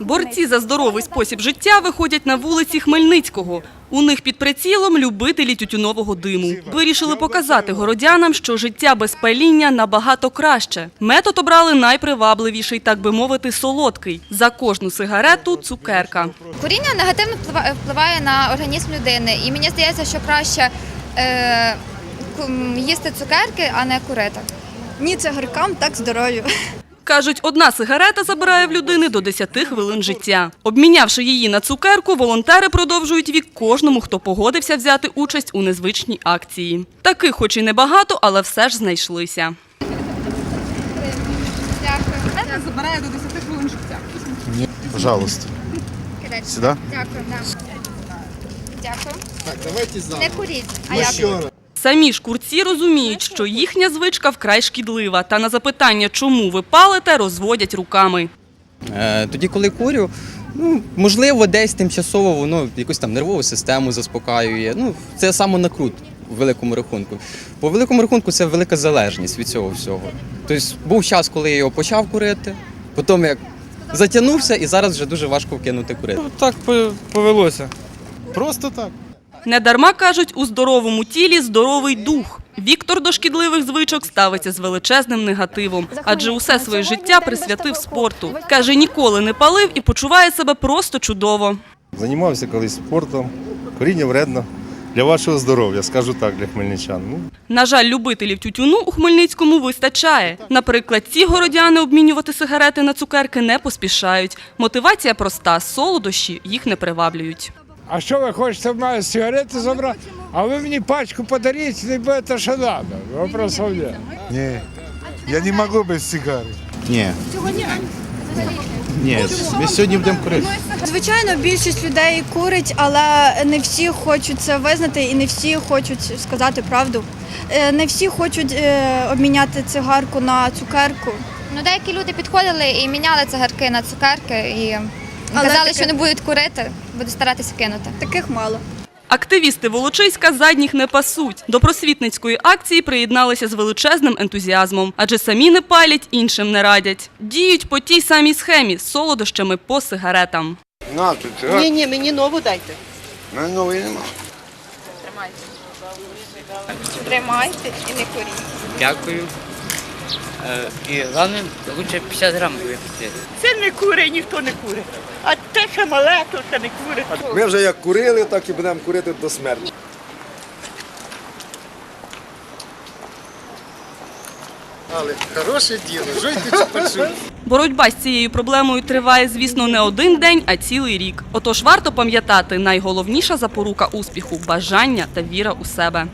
Борці за здоровий спосіб життя виходять на вулиці Хмельницького. У них під прицілом любителі тютюнового диму. Вирішили показати городянам, що життя без паління набагато краще. Метод обрали найпривабливіший, так би мовити, солодкий. За кожну сигарету – цукерка. Куріння негативно вплива- впливає на організм людини, і мені здається, що краще е, їсти цукерки, а не курити. Ні цигаркам, так здоров'ю. Кажуть, одна сигарета забирає в людини до 10 хвилин життя. Обмінявши її на цукерку, волонтери продовжують вік кожному, хто погодився взяти участь у незвичній акції. Таких, хоч і небагато, але все ж знайшлися. Дякую. забирає до 10 хвилин життя. Пожалуйста. Сюда? Дякую. Дякую. Так, давайте за. Не куріть. А Ну я. Самі ж курці розуміють, що їхня звичка вкрай шкідлива, та на запитання, чому ви палите, розводять руками. Е, Тоді, коли курю, ну, можливо, десь тимчасово воно якусь там нервову систему заспокаює. Ну, це самонакрут в великому рахунку. По великому рахунку це велика залежність від цього всього. Тобто був час, коли я його почав курити, потім як затягнувся, і зараз вже дуже важко вкинути курити. Ну, Так повелося. Просто так. Недарма кажуть, у здоровому тілі здоровий дух. Віктор до шкідливих звичок ставиться з величезним негативом, адже усе своє життя присвятив спорту. Каже, ніколи не палив і почуває себе просто чудово. Займався колись спортом. Коріння вредно для вашого здоров'я, скажу так, для хмельничан. Ну, На жаль, любителів тютюну у Хмельницькому вистачає. Наприклад, ці городяни обмінювати сигарети на цукерки не поспішають. Мотивація проста – солодощі їх не приваблюють. А що ви хочете в мене сигарети забрати? А ви мені пачку подаріть, не будете, що треба. Вопрос в мене. Ні, я не можу без сигари. Ні. Ні, ми сьогодні будемо курити. Звичайно, більшість людей курить, але не всі хочуть це визнати і не всі хочуть сказати правду. Е, Не всі хочуть е, обміняти цигарку на цукерку. Ну, деякі люди підходили і міняли цигарки на цукерки і Але казали, таке- що не будуть курити, будуть старатися кинути. Таких мало. Активісти Волочиська задніх не пасуть. До просвітницької акції приєдналися з величезним ентузіазмом, адже самі не палять, іншим не радять. Діють по тій самій схемі з солодощами по сигаретам. На, тут Ні, ні, мені нову дайте. Мене нової нема. Тримайте і не куріть. Дякую. Е, І головне, лучше 50 грам випити. Це не курить, ніхто не курить. А те, що мале, то це не курить. Ми вже як курили, так і будемо курити до смерті. Але хороше діло, жуйте чи почуйте. Боротьба з цією проблемою триває, звісно, не один день, а цілий рік. Отож варто пам'ятати, найголовніша запорука успіху бажання та віра у себе.